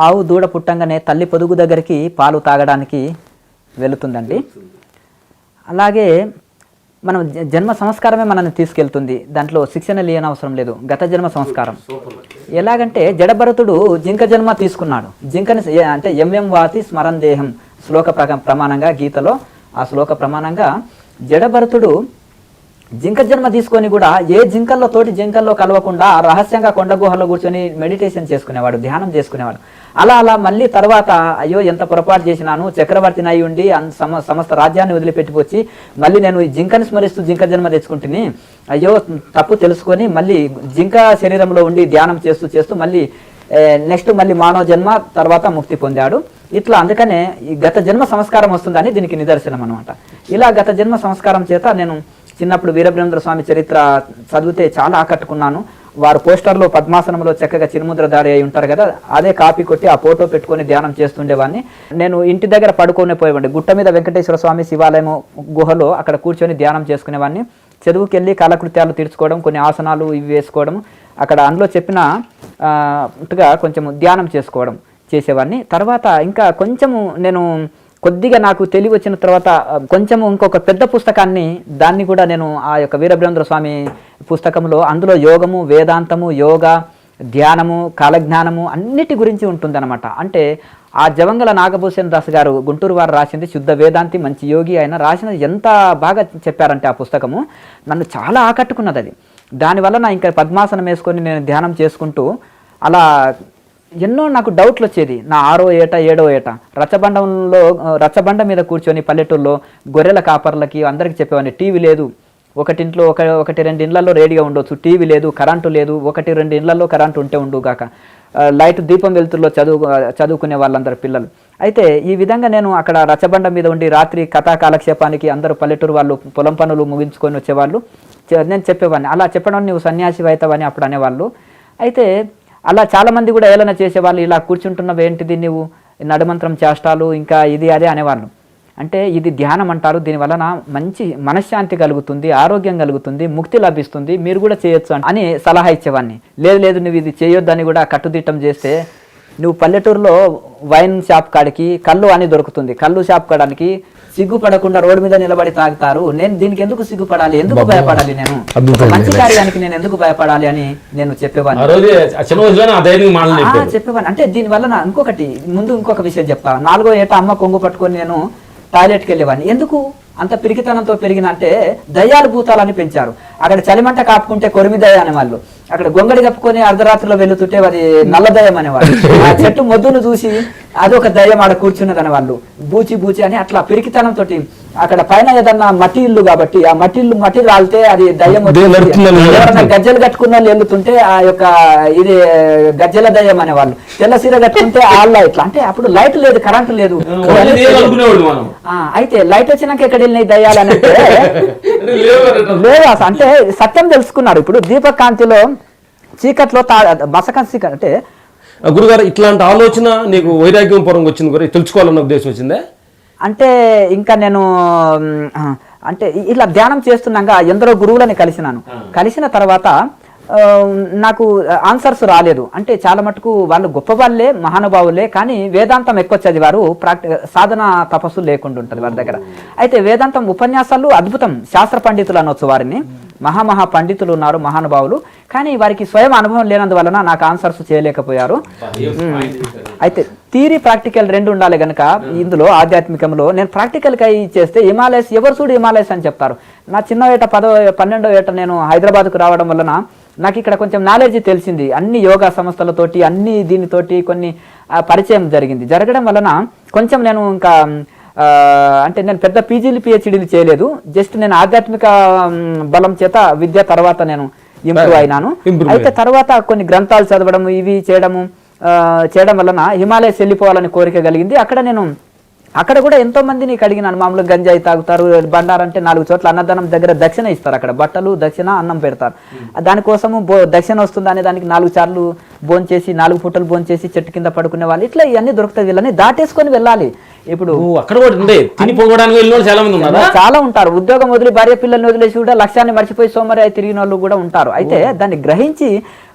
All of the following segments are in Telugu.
ఆవు దూడ పుట్టంగానే తల్లి పొదుగు దగ్గరికి పాలు తాగడానికి వెళుతుందండి. అలాగే మనం జ- జన్మ సంస్కారమే మనల్ని తీసుకెళ్తుంది. దాంట్లో శిక్షణ లేని అవసరం లేదు. గత జన్మ సంస్కారం. ఎలాగంటే జడభరతుడు జింక జన్మ తీసుకున్నాడు. జింకని అంటే ఎంఎం వాతి స్మరణ దేహం శ్లోక ప్రమాణంగా గీతలో ఆ శ్లోక ప్రమాణంగా జడభరతుడు జింక జన్మ తీసుకొని కూడా ఏ జింకల్లో తోటి జింకల్లో కలవకుండా రహస్యంగా కొండ గుహలో కూర్చొని మెడిటేషన్ చేసుకునేవాడు ధ్యానం చేసుకునేవాడు. అలా అలా మళ్ళీ తర్వాత అయ్యో ఎంత పొరపాటు చేసినాను చక్రవర్తిని అయి ఉండి సమస్త రాజ్యాన్ని వదిలిపెట్టిపోచ్చి మళ్ళీ నేను ఈ జింకని స్మరిస్తూ జింక జన్మ తెచ్చుకుంటుని అయ్యో తప్పు తెలుసుకొని మళ్ళీ జింక శరీరంలో ఉండి ధ్యానం చేస్తూ చేస్తూ మళ్ళీ నెక్స్ట్ మళ్ళీ మానవ జన్మ తర్వాత ముక్తి పొందాడు. ఇట్లా అందుకనే ఈ గత జన్మ సంస్కారం వస్తుందని దీనికి నిదర్శనం అనమాట ఇలా గత జన్మ సంస్కారం చేత నేను చిన్నప్పుడు వీరబ్రహ్మేంద్ర స్వామి చరిత్ర చదివితే చాలా ఆకట్టుకున్నాను. వారు పోస్టర్లో పద్మాసనంలో చక్కగా చిరుముద్ర దాడి అయి ఉంటారు కదా అదే కాపీ కొట్టి ఆ ఫోటో పెట్టుకొని ధ్యానం చేస్తుండేవాడిని. నేను ఇంటి దగ్గర పడుకొని పోయేవాడిని. గుట్ట మీద వెంకటేశ్వర స్వామి శివాలయం గుహలో అక్కడ కూర్చొని ధ్యానం చేసుకునేవాడిని. చదువుకెళ్ళి కాలకృత్యాలు తీర్చుకోవడం కొన్ని ఆసనాలు ఇవి వేసుకోవడం అక్కడ అందులో చెప్పిన కొంచెం ధ్యానం చేసుకోవడం చేసేవాడిని. తర్వాత ఇంకా కొంచెము నేను కొద్దిగా నాకు తెలివి వచ్చిన తర్వాత కొంచెము ఇంకొక పెద్ద పుస్తకాన్ని దాన్ని కూడా నేను ఆ యొక్క వీరబ్రహ్మేంద్ర స్వామి పుస్తకంలో అందులో యోగము వేదాంతము యోగ ధ్యానము కాలజ్ఞానము అన్నిటి గురించి ఉంటుందన్నమాట. అంటే ఆ జవంగల నాగభూషణ్ దాస్ గారు గుంటూరు వారు రాసింది శుద్ధ వేదాంతి మంచి యోగి ఆయన రాసినది ఎంత బాగా చెప్పారంటే ఆ పుస్తకము నన్ను చాలా ఆకట్టుకున్నది అది. దానివల్ల నా ఇంకా పద్మాసనం వేసుకొని నేను ధ్యానం చేసుకుంటూ అలా ఎన్నో నాకు డౌట్లు వచ్చేది. నా ఆరో ఏట ఏడో ఏట. రచ్చబండంలో రచ్చబండ మీద కూర్చొని పల్లెటూరులో గొర్రెల కాపర్లకి అందరికి చెప్పేవాడిని టీవీ లేదు. ఒకటింట్లో ఒక ఒకటి రెండు ఇండ్లలో రేడియో ఉండొచ్చు. టీవీ లేదు కరెంటు లేదు ఒకటి రెండు ఇండ్లలో కరెంటు ఉంటే ఉండుగాక లైట్ దీపం వెలుతుల్లో చదువు చదువుకునే వాళ్ళందరు పిల్లలు. అయితే ఈ విధంగా నేను అక్కడ రచబండ మీద ఉండి రాత్రి కథా కాలక్షేపానికి అందరూ పల్లెటూరు వాళ్ళు పొలం పనులు ముగించుకొని వచ్చేవాళ్ళు. నేను చెప్పేవాడిని అలా చెప్పడం నువ్వు సన్యాసి అవుతావని అప్పుడు అనేవాళ్ళు. అయితే అలా చాలామంది కూడా ఏలన చేసేవాళ్ళు ఇలా కూర్చుంటున్నవి ఏంటిది నువ్వు నడుమంత్రం చేష్టాలు ఇంకా ఇది అదే అనేవాళ్ళు. అంటే ఇది ధ్యానం అంటారు. దీని వలన మంచి మనశ్శాంతి కలుగుతుంది ఆరోగ్యం కలుగుతుంది ముక్తి లభిస్తుంది. మీరు కూడా చేయొచ్చు అని- సలహా ఇచ్చేవాడిని. లేదు లేదు నువ్వు ఇది చేయొద్దని కూడా కట్టుదిట్టం చేస్తే నువ్వు పల్లెటూరులో వైన్ షాప్ కాడికి కళ్ళు అని దొరుకుతుంది. కళ్ళు షాప్ కాడానికి సిగ్గుపడకుండా రోడ్డు మీద నిలబడి తాగుతారు. నేను దీనికి ఎందుకు సిగ్గుపడాలి? ఎందుకు భయపడాలి నేను? మంచి కార్యానికి నేను ఎందుకు భయపడాలి అని నేను చెప్పేవాడిని. చెప్పేవాడిని. అంటే దీని వల్ల నా- ఇంకొకటి ముందు ఇంకొక విషయం చెప్తా. నాలుగో ఏట అమ్మ కొంగు పట్టుకొని నేను టాయిలెట్కి వెళ్ళేవాడిని ఎందుకు? అంత పిరికితనంతో పెరిగిన అంటే దయ్యాలు భూతాలని పెంచారు. అక్కడ చలిమంట కాపుకుంటే కొరిమి దయ అనేవాళ్ళు. అక్కడ గొంగడి కప్పుకొని అర్ధరాత్రిలో వెళ్తుంటే అది నల్ల అనేవాడు అనేవాళ్ళు. ఆ చెట్టు మొద్దును చూసి అది ఒక దయ్యం ఆడ కూర్చున్నది అనేవాళ్ళు బూచి బూచి అని అట్లా పిరికితనంతో అక్కడ పైన ఏదన్నా మట్టి ఇల్లు కాబట్టి ఆ మట్టి ఇల్లు మట్టి రాలితే అది దయ్యం ఎవరన్నా గజ్జలు కట్టుకున్న వాళ్ళు వెళ్తుంటే ఆ యొక్క ఇది గజ్జల దయ్యం అనేవాళ్ళు తెల్ల సీర కట్టుకుంటే ఆళ్ళ ఇట్లా అంటే అప్పుడు లైట్ లేదు కరెంట్ లేదు. ఓన్లీ దేవుడు అనుకునేవాడు మనం. ఆ, అయితే లైట్ వచ్చినాక ఎక్కడ వెళ్ళినాయి దయ్యాలు అని అంటే లేవు అంటే సత్యం తెలుసుకున్నారు ఇప్పుడు. దీప కాంతిలో చీకట్లో తా బసకం చీకటి అంటే గురుగారు ఇట్లాంటి ఆలోచన నీకు వైరాగ్యం పూర్వంగా వచ్చింది గురు తెలుసుకోవాలన్న ఉద్దేశం వచ్చిందే? అంటే ఇంకా నేను అంటే ఇలా ధ్యానం చేస్తున్నాక ఎందరో గురువులని కలిసినాను. కలిసిన తర్వాత నాకు ఆన్సర్స్ రాలేదు. అంటే చాలా మటుకు వాళ్ళు గొప్ప వాళ్ళే మహానుభావులే కానీ వేదాంతం ఎక్కువ చదివారు ప్రాక్టి సాధన తపస్సు లేకుండా ఉంటుంది వారి దగ్గర. అయితే వేదాంతం ఉపన్యాసాలు అద్భుతం. శాస్త్ర పండితులు అనొచ్చు వారిని. మహామహా పండితులు ఉన్నారు మహానుభావులు. కానీ వారికి స్వయం అనుభవం లేనందువలన నాకు ఆన్సర్స్ చేయలేకపోయారు. అయితే థీరీ ప్రాక్టికల్ రెండు ఉండాలి గనుక ఇందులో ఆధ్యాత్మికంలో నేను ప్రాక్టికల్ కై చేస్తే హిమాలయస్ ఎవరు చూడు హిమాలయస్ అని చెప్తారు. నా చిన్న ఏట పదో పన్నెండో ఏట నేను హైదరాబాద్కు రావడం వలన నాకు ఇక్కడ కొంచెం నాలెడ్జ్ తెలిసింది. అన్ని యోగా సంస్థలతోటి అన్ని దీనితోటి కొన్ని పరిచయం జరిగింది. జరగడం వలన కొంచెం నేను ఇంకా అంటే నేను పెద్ద పీజీలు పిహెచ్డీలు చేయలేదు. జస్ట్ నేను ఆధ్యాత్మిక బలం చేత విద్య తర్వాత నేను ఇంప్రూవ్ అయినాను. అయితే తర్వాత కొన్ని గ్రంథాలు చదవడం ఇవి చేయడము చేయడం వలన హిమాలయస్ వెళ్ళిపోవాలని కోరిక కలిగింది. అక్కడ నేను అక్కడ కూడా ఎంతో మందిని అడిగినాను మామూలుగా గంజాయి తాగుతారు బండారంటే నాలుగు చోట్ల అన్నదానం దగ్గర దక్షిణ ఇస్తారు అక్కడ. బట్టలు దక్షిణ అన్నం పెడతారు. దానికోసము బో దక్షిణ వస్తుంది అనే దానికి నాలుగు సార్లు భోంచేసి నాలుగు పూటలు భోంచేసి చెట్టు కింద పడుకునే వాళ్ళు ఇట్లా ఇవన్నీ దొరుకుతాయి వీళ్ళని. దాటేసుకొని వెళ్ళాలి. ఇప్పుడు అక్కడ కూడా ఉండే చాలా మంది ఉన్నారా? చాలా ఉంటారు. ఉద్యోగం వదిలి భార్య పిల్లల్ని వదిలేసి కూడా లక్ష్యాన్ని మర్చిపోయి సోమరి తిరిగిన వాళ్ళు కూడా ఉంటారు. అయితే దాన్ని గ్రహించి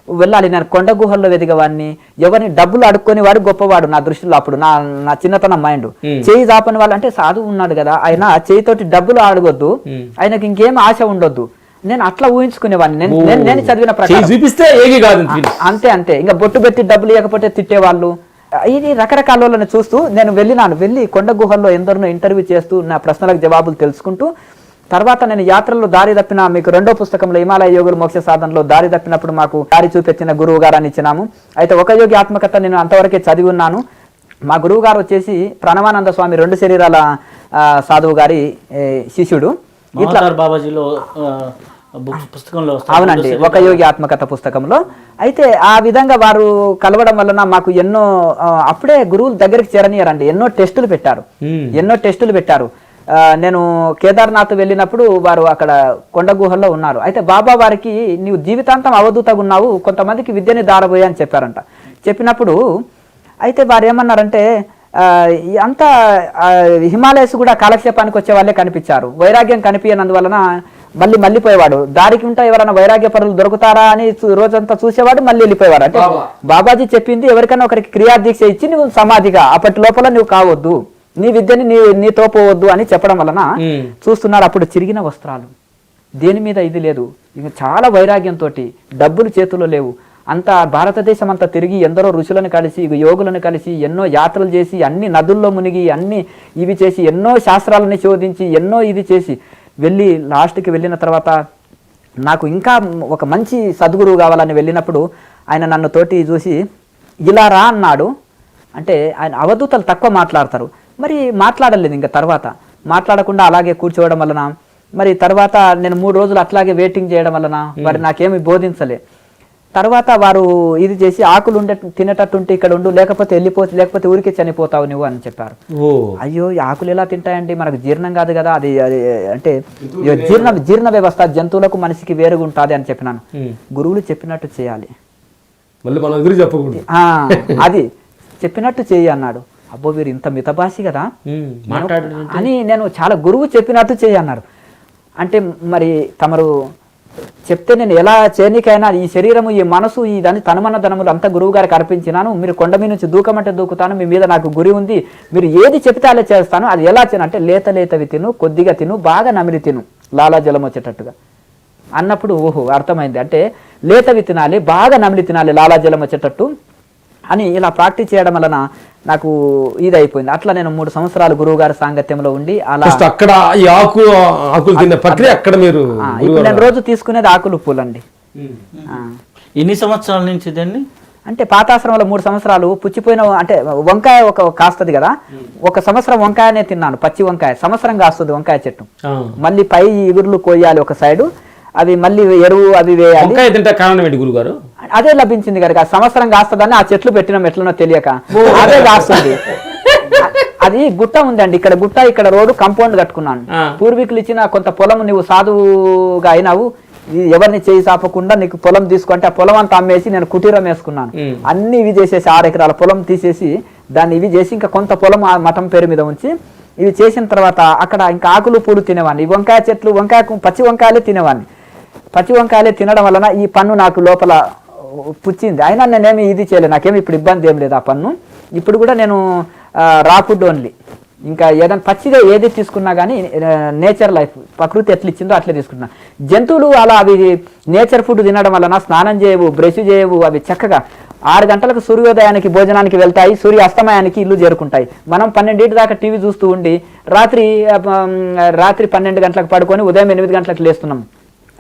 వెళ్ళాలి నేను కొండ గుహల్లో వెదిగేవాడిని ఎవరిని డబ్బులు అడుక్కొని వాడు గొప్పవాడు నా దృష్టిలో అప్పుడు నా నా చిన్నతనం మైండ్. చేయి దాపని వాళ్ళు అంటే సాధువు ఉన్నాడు కదా ఆయన చేయితోటి డబ్బులు అడగొద్దు ఆయనకి ఇంకేం ఆశ ఉండొద్దు. నేను అట్లా ఊహించుకునేవాడిని నేను నేను- చదివిన ప్రకారం. చూపిస్తే ఏగి కాదు. అంతే అంతే. ఇంకా బొట్టు పెట్టి డబ్బులు ఇవ్వకపోతే తిట్టేవాళ్ళు. ఇది రకరకాల వాళ్ళని చూస్తూ నేను వెళ్ళినాను. వెళ్ళి కొండ గుహల్లో ఎందరినో ఇంటర్వ్యూ చేస్తూ నా ప్రశ్నలకు జవాబులు తెలుసుకుంటూ తర్వాత నేను యాత్రలో దారి తప్పిన మీకు రెండో పుస్తకంలో హిమాలయ యోగులు మోక్ష సాధనలో దారి తప్పినప్పుడు మాకు దారి చూపించిన గురువు గారు అని ఇచ్చినాము. అయితే ఒక యోగి ఆత్మకథ నేను అంతవరకే చదివి ఉన్నాను. మా గురువు గారు వచ్చేసి ప్రణవానంద స్వామి రెండు శరీరాల సాధువు గారి శిష్యుడు. ఇట్లా బాబాజీలో పుస్తకంలో. అవునండి ఒక యోగి ఆత్మకథ పుస్తకంలో. అయితే ఆ విధంగా వారు కలవడం వలన మాకు ఎన్నో అప్పుడే గురువుల దగ్గరికి చేరనీయరండి. ఎన్నో టెస్టులు పెట్టారు. ఎన్నో టెస్టులు పెట్టారు. నేను కేదార్నాథ్ వెళ్ళినప్పుడు వారు అక్కడ కొండ గుహల్లో ఉన్నారు. అయితే బాబా వారికి నీవు జీవితాంతం అవధూతగా ఉన్నావు కొంతమందికి విద్యని దారబోయా అని చెప్పారంట. చెప్పినప్పుడు అయితే వారు ఏమన్నారంటే అంతా హిమాలయస్ కూడా కాలక్షేపానికి వచ్చే వాళ్ళే కనిపించారు. వైరాగ్యం కనిపించనందువలన మళ్ళీ మళ్ళీపోయేవాడు. దారికి ఉంటే ఎవరైనా వైరాగ్య పరులు దొరుకుతారా అని రోజంతా చూసేవాడు మళ్ళీ వెళ్ళిపోయేవాడు. అంటే బాబాజీ చెప్పింది ఎవరికైనా ఒకరికి క్రియాదీక్ష ఇచ్చి నువ్వు సమాధిగా అప్పటి లోపల నువ్వు కావద్దు. నీ విద్యని నీ నీతో పోవద్దు అని చెప్పడం వలన చూస్తున్నారు అప్పుడు చిరిగిన వస్త్రాలు. దేని మీద ఇది లేదు. ఇక చాలా వైరాగ్యంతో డబ్బులు చేతిలో లేవు. అంత భారతదేశం అంతా తిరిగి ఎందరో ఋషులను కలిసి యోగులను కలిసి ఎన్నో యాత్రలు చేసి అన్ని నదుల్లో మునిగి అన్ని ఇవి చేసి ఎన్నో శాస్త్రాలని శోధించి ఎన్నో ఇది చేసి వెళ్ళి లాస్ట్కి వెళ్ళిన తర్వాత నాకు ఇంకా ఒక మంచి సద్గురువు కావాలని వెళ్ళినప్పుడు ఆయన నన్ను తోటి చూసి ఇలా రా అన్నాడు. అంటే ఆయన అవధూతలు తక్కువ మాట్లాడతారు. మరి మాట్లాడలేదు ఇంకా తర్వాత. మాట్లాడకుండా అలాగే కూర్చోవడం వలన మరి తర్వాత నేను మూడు రోజులు అట్లాగే వెయిటింగ్ చేయడం వలన మరి నాకేమి బోధించలే. తర్వాత వారు ఇది చేసి ఆకులు ఉండే తినేటట్టుంటే ఇక్కడ ఉండు లేకపోతే వెళ్ళిపోతే లేకపోతే ఊరికే చనిపోతావు నువ్వు అని చెప్పారు. ఓ. అయ్యో ఈ ఆకులు ఎలా తింటాయండి? మనకు జీర్ణం కాదు కదా అది అది అంటే జీర్ణ జీర్ణ వ్యవస్థ జంతువులకు మనిషికి వేరుగా ఉంటుంది అని చెప్పినాను. గురువులు చెప్పినట్టు చేయాలి. మళ్ళీ చెప్పకూడదు. అది చెప్పినట్టు చేయి అన్నాడు. అబ్బో వీరు ఇంత మితభాషి కదా? అని నేను చాలా గురువు చెప్పినట్టు చేయి అన్నాడు. అంటే మరి తమరు చెప్తే నేను ఎలా చేయనికైనా ఈ శరీరము ఈ మనసు ఈ దాని తనమన్న ధనములు అంతా గురువు గారికి అర్పించినాను. మీరు కొండ మీద నుంచి దూకమంటే దూకుతాను. మీ మీద నాకు గురి ఉంది. మీరు ఏది చెప్తే అలా చేస్తాను. అది ఎలా చేయను అంటే లేత లేతవి తిను కొద్దిగా తిను బాగా నమిలి తిను. లాలా జలం వచ్చేటట్టుగా. అన్నప్పుడు ఓహో అర్థమైంది. అంటే లేతవి తినాలి బాగా నమిలి తినాలి లాలాజలం వచ్చేటట్టు. అని ఇలా ప్రాక్టీస్ చేయడం వలన నాకు ఇది అయిపోయింది అట్లా నేను మూడు సంవత్సరాలు గురువు గారి సాంగత్యంలో ఉండి అలా అక్కడ ఈ ఆకు ఆకులు తినే ప్రక్రియ అక్కడ మీరు ఇప్పుడు నేను రోజు తీసుకునేది ఆకులు పూలండి. ఆ. ఎన్ని సంవత్సరాల నుంచి ఇదండి? అంటే పాతాశ్రమంలో మూడు సంవత్సరాలు పుచ్చిపోయిన అంటే వంకాయ ఒక కాస్తుంది కదా ఒక సంవత్సరం వంకాయనే తిన్నాను పచ్చి వంకాయ. సంవత్సరం కాస్తుంది వంకాయ చెట్టు. ఆ. మళ్ళీ పై ఇగుర్లు కోయాలి ఒక సైడు అవి మళ్ళీ ఎరువు అవి వేయాలి. వంకాయ తింటే కారణం ఏంటి గురుగారు అదే లభించింది కనుక. సంవత్సరం కాస్తుందని ఆ చెట్లు పెట్టినాం ఎట్లనో తెలియక. అదే కాస్తుంది. అది గుట్ట ఉందండి. ఇక్కడ గుట్ట ఇక్కడ రోడ్డు కంపౌండ్ కట్టుకున్నాను. పూర్వీకులు ఇచ్చిన కొంత పొలం నువ్వు సాధువుగా అయినావు. ఎవరిని చేయి సాపకుండా నీకు పొలం తీసుకుంటే ఆ పొలం అంతా అమ్మేసి నేను కుటీరం వేసుకున్నాను. అన్ని ఇవి చేసేసి ఆరు ఎకరాల పొలం తీసేసి దాన్ని ఇవి చేసి ఇంకా కొంత పొలం ఆ మఠం పేరు మీద ఉంచి ఇవి చేసిన తర్వాత అక్కడ ఇంకా ఆకులు పూలు తినేవాడిని. వంకాయ చెట్లు వంకాయ పచ్చి వంకాయలే తినేవాడిని. పచ్చి వంకాయలే తినడం వలన ఈ పన్ను నాకు లోపల పుచ్చింది. అయినా నేనేమి ఇది చేయలేదు. నాకేమి ఇప్పుడు ఇబ్బంది ఏం లేదు ఆ పన్ను. ఇప్పుడు కూడా నేను రా ఫుడ్ ఓన్లీ ఇంకా ఏదైనా పచ్చిగా ఏది తీసుకున్నా కానీ నేచర్ లైఫ్ ప్రకృతి ఎట్లా ఇచ్చిందో అట్లే తీసుకున్నా జంతువులు అలా అవి నేచర్ ఫుడ్ తినడం వలన స్నానం చేయవు బ్రష్ చేయవు అవి చక్కగా ఆరు గంటలకు సూర్యోదయానికి భోజనానికి వెళ్తాయి సూర్య అస్తమయానికి ఇల్లు చేరుకుంటాయి. మనం పన్నెండింటి దాకా టీవీ చూస్తూ ఉండి రాత్రి రాత్రి పన్నెండు గంటలకు పడుకొని ఉదయం ఎనిమిది గంటలకు లేస్తున్నాం.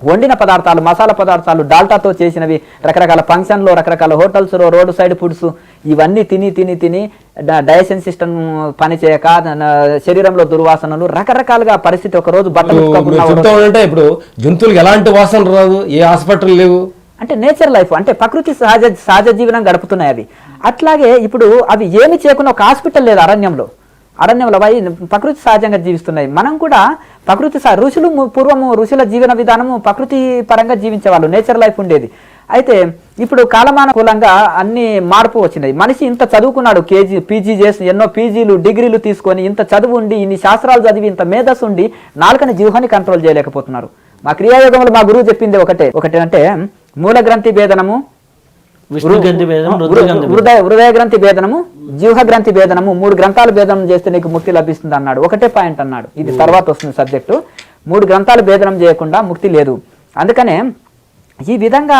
వండిన పదార్థాలు మసాలా పదార్థాలు డాల్టాతో చేసినవి రకరకాల ఫంక్షన్లో రకరకాల హోటల్స్లో రోడ్డు సైడ్ ఫుడ్స్ ఇవన్నీ తిని తిని తిని డైజెషన్ సిస్టమ్ పని చేయక న- శరీరంలో దుర్వాసనలు రకరకాలుగా పరిస్థితి ఒక రోజు బట్టలు ఇప్పుడు జంతువులకు ఎలాంటి వాసన రాదు ఏ హాస్పిటల్ లేవు? అంటే నేచర్ లైఫ్ అంటే ప్రకృతి సహజ సహజ జీవనం గడుపుతున్నాయి అవి. అట్లాగే ఇప్పుడు అవి ఏమి చేయకుండా ఒక హాస్పిటల్ లేదు అరణ్యంలో. అరణ్యంలో అవి ప్రకృతి సహజంగా జీవిస్తున్నాయి. మనం కూడా ప్రకృతి సహ- ఋషులు పూర్వము ఋషుల జీవన విధానము ప్రకృతి పరంగా జీవించేవాళ్ళు. నేచర్ లైఫ్ ఉండేది. అయితే ఇప్పుడు కాలమానుకూలంగా అన్ని మార్పు వచ్చినాయి. మనిషి ఇంత చదువుకున్నాడు కేజీ పీజీ చేసి ఎన్నో పీజీలు డిగ్రీలు తీసుకొని ఇంత చదువు ఉండి ఇన్ని శాస్త్రాలు చదివి ఇంత మేధస్సు ఉండి నాలుకని జీవాన్ని కంట్రోల్ చేయలేకపోతున్నారు. మా క్రియాయోగంలో మా గురువు చెప్పింది ఒకటే. ఒకటేంటే మూల గ్రంథి భేదనము. హృదయ హృదయ గ్రంథి భేదనము జీవ గ్రంథి భేదనము మూడు గ్రంథాలు భేదనం చేస్తే నీకు ముక్తి లభిస్తుంది అన్నాడు. ఒకటే పాయింట్ అన్నాడు. ఇది తర్వాత వస్తుంది సబ్జెక్టు. మూడు గ్రంథాలు భేదనం చేయకుండా ముక్తి లేదు. అందుకనే ఈ విధంగా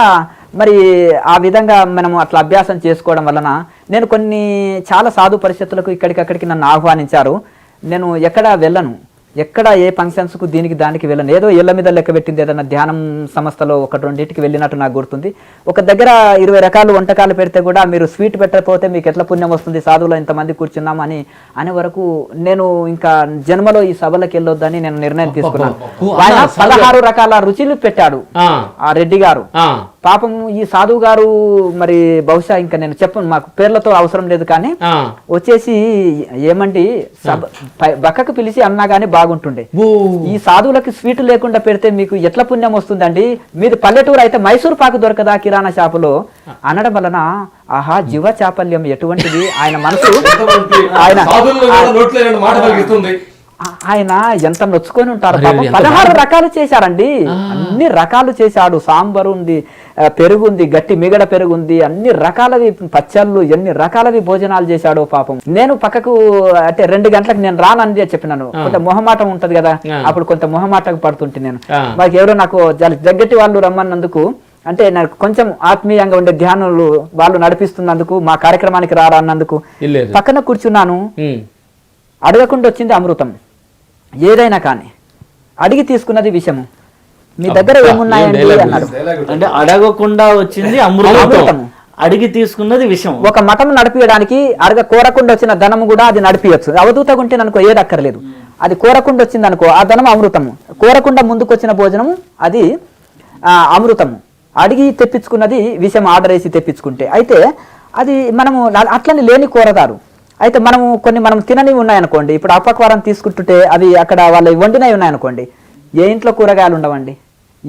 మరి ఆ విధంగా మనము అట్లా అభ్యాసం చేసుకోవడం వలన నేను కొన్ని చాలా సాధు పరిస్థితులకు ఇక్కడికక్కడికి నన్ను ఆహ్వానించారు. నేను ఎక్కడ వెళ్ళను. ఎక్కడ ఏ ఫంక్షన్స్కు దీనికి దానికి వెళ్ళను. ఏదో ఇళ్ళ మీద లెక్క పెట్టింది ఏదైనా ధ్యానం సంస్థలో ఒక రెండింటికి వెళ్ళినట్టు నాకు గుర్తుంది. ఒక దగ్గర ఇరవై రకాల వంటకాలు పెడితే కూడా మీరు స్వీట్ పెట్టకపోతే మీకు ఎట్లా పుణ్యం వస్తుంది? సాధువులో ఇంతమంది కూర్చున్నాం అని అనే వరకు నేను ఇంకా జన్మలో ఈ సభలకు వెళ్ళొద్దని నేను నిర్ణయం తీసుకున్నాను. ఆయన పదహారు రకాల రుచులు పెట్టాడు ఆ, రెడ్డి గారు. పాపం ఈ సాధువు గారు మరి బహుశా ఇంకా నేను చెప్పను మాకు పేర్లతో అవసరం లేదు కానీ. వచ్చేసి ఏమండి సభ పక్కకు పిలిచి అన్నా గానీ బాగుంటుండే ఈ సాధువులకి స్వీట్ లేకుండా పెడితే మీకు ఎట్లా పుణ్యం వస్తుందండి? మీది పల్లెటూరు అయితే మైసూర్ పాకు దొరకదా కిరాణా షాపులో? అనడం వలన ఆహా జీవ చాపల్యం ఎటువంటిది? ఆయన మనసు ఆయన ఆయన ఎంత నొచ్చుకొని ఉంటారు పదహారు రకాలు చేశారండి. అన్ని రకాలు చేశాడు. సాంబార్ ఉంది పెరుగు ఉంది గట్టి మిగడ పెరుగు ఉంది అన్ని రకాలవి పచ్చళ్ళు ఎన్ని రకాలవి భోజనాలు చేశాడు పాపం. నేను పక్కకు అంటే రెండు గంటలకు నేను రానని చెప్పినాను. కొంత మొహమాటం ఉంటది కదా. అప్పుడు కొంత మొహమాటం పడుతుంటే నేను. మాకు ఎవరో నాకు దగ్గటి వాళ్ళు రమ్మన్నందుకు అంటే నాకు కొంచెం ఆత్మీయంగా ఉండే ధ్యానులు వాళ్ళు నడిపిస్తున్నందుకు మా కార్యక్రమానికి రారా అన్నందుకు పక్కన కూర్చున్నాను. అడగకుండా వచ్చింది అమృతం. ఏదైనా కానీ. అడిగి తీసుకున్నది విషము. మీ దగ్గర ఏమున్నాయండి అన్నాడు. అంటే అడగకుండా వచ్చింది అమృతం. అడిగి తీసుకున్నది విషం ఒక మఠం నడిపియడానికి అడగ కోరకుండా వచ్చిన ధనం కూడా అది నడిపియొచ్చు. అవధూతగా ఉంటే అనుకో ఏది అక్కర్లేదు. అది కోరకుండా వచ్చింది అనుకో ఆ ధనం అమృతము. కోరకుండా ముందుకు వచ్చిన భోజనము అది ఆ, అమృతము. అడిగి తెప్పించుకున్నది విషయం ఆర్డర్ వేసి తెప్పించుకుంటే. అయితే అది మనము అట్లని లేని కోరదారు. అయితే మనము కొన్ని మనం తిననివి ఉన్నాయనుకోండి ఇప్పుడు అపక్వారం తీసుకుంటుంటే అవి అక్కడ వాళ్ళు వండినవి ఉన్నాయనుకోండి ఏ ఇంట్లో కూరగాయలు ఉండవండి?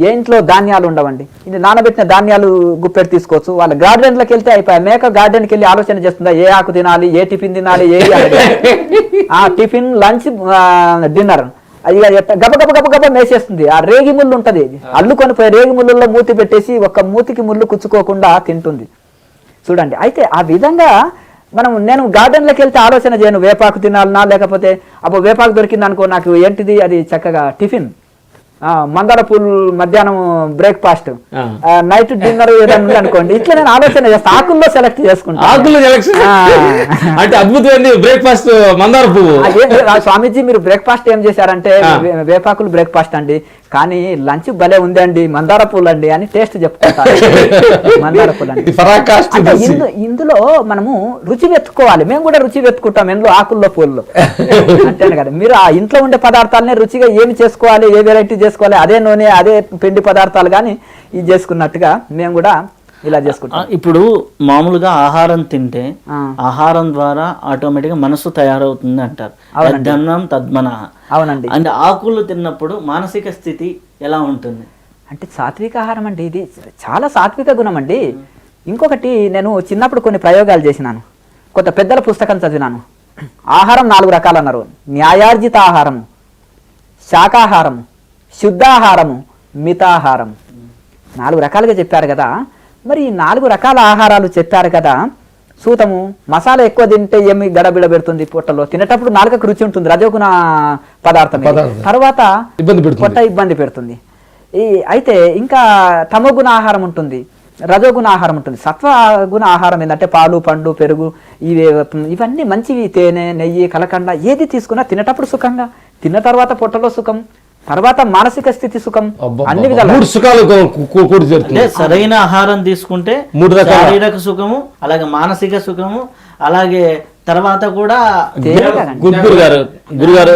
ఏ ఇంట్లో ధాన్యాలు ఉండవండి? ఇది నానబెట్టిన ధాన్యాలు గుప్పెడు తీసుకోవచ్చు. వాళ్ళ గార్డెన్లోకి వెళ్తే అయిపోయి మేక గార్డెన్కి వెళ్ళి ఆలోచన చేస్తుందా? ఏ ఆకు తినాలి? ఏ టిఫిన్ తినాలి? ఏ ఆ టిఫిన్ లంచ్ డిన్నర్. అది గబ గబ గబ గబ మేసేస్తుంది. ఆ రేగి ముళ్ళు ఉంటుంది. అల్లుకొని పోయి రేగి ముళ్ళల్లో మూతి పెట్టేసి ఒక మూతికి ముళ్ళు కుచ్చుకోకుండా తింటుంది. చూడండి. అయితే ఆ విధంగా మనం నేను గార్డెన్లోకి వెళ్తే ఆలోచన చేయను వేపాకు తినాలనా? లేకపోతే అప్పుడు వేపాకు దొరికింది అనుకో నాకు ఏంటిది? అది చక్కగా టిఫిన్. మందార పూలు మధ్యాహ్నం బ్రేక్ఫాస్ట్. నైట్ డిన్నర్ ఏదైనా అనుకోండి ఇట్లా నేను ఆలోచన చేస్తాను ఆకుల్లో సెలెక్ట్ చేసుకుంటాను సెలక్షన్. అంటే బ్రేక్ఫాస్ట్ మందార పువ్వు. స్వామీజీ మీరు బ్రేక్ఫాస్ట్ ఏం చేశారంటే వేపాకులు బ్రేక్ఫాస్ట్ అండి. కానీ లంచ్ భలే ఉంది అండి మందార పూలు అండి అని టేస్ట్ చెప్పుకుంటారు. మందార పూలు అండి ఇది పరాకాష్ఠ అంటే దర్శి. ఇందు ఇందులో మనము రుచి వెతుక్కోవాలి. మేము కూడా రుచి వెతుకుంటాం ఎందులో ఆకుల్లో పూల్లో. అంతేనే కదా? మీరు ఆ ఇంట్లో ఉండే పదార్థాలనే రుచిగా ఏమి చేసుకోవాలి ఏ వెరైటీ చేసుకోవాలి అదే నూనె అదే పిండి పదార్థాలు కానీ ఇది చేసుకున్నట్టుగా మేము కూడా ఇలా చేసుకుంటాం ఇప్పుడు మామూలుగా ఆహారం తింటే. ఆహారం ద్వారా ఆటోమేటిక్గా మనసు తయారవుతుంది అంటారు. యద్దన్నం తద్మన అవునండి. అంటే ఆకులు తిన్నప్పుడు మానసిక స్థితి ఎలా ఉంటుంది? అంటే సాత్విక ఆహారం అండి ఇది చాలా సాత్విక గుణం అండి. ఇంకొకటి నేను చిన్నప్పుడు కొన్ని ప్రయోగాలు చేసినాను. కొంత పెద్దల పుస్తకం చదివినాను. ఆహారం నాలుగు రకాలు అన్నారు. న్యాయార్జిత ఆహారము శాకాహారము శుద్ధాహారము మితాహారం నాలుగు రకాలుగా చెప్పారు కదా. మరి ఈ నాలుగు రకాల ఆహారాలు చెప్పారు కదా. సూతము మసాలా ఎక్కువ తింటే ఏమి గడబిడ పెడుతుంది పొట్టలో తినేటప్పుడు నాలుగకు రుచి ఉంటుంది రజోగుణ పదార్థం. తర్వాత. పొట్ట ఇబ్బంది పెడుతుంది. ఈ అయితే ఇంకా తమోగుణ ఆహారం ఉంటుంది రజోగుణ ఆహారం ఉంటుంది. సత్వ గుణ ఆహారం ఏంటంటే పాలు పండు పెరుగు ఇవి ఇవన్నీ మంచివి తేనె నెయ్యి కలకండ ఏది తీసుకున్నా తినేటప్పుడు సుఖంగా. తిన్న తర్వాత పొట్టలో సుఖం తర్వాత మానసిక స్థితి సుఖం. అన్ని విధాలు. మూడు సుఖాలు కూడి అంటే సరైన ఆహారం తీసుకుంటే మూడు రకాల- శారీరక సుఖము అలాగే మానసిక సుఖము అలాగే తర్వాత కూడా గురుగారు గురుగారు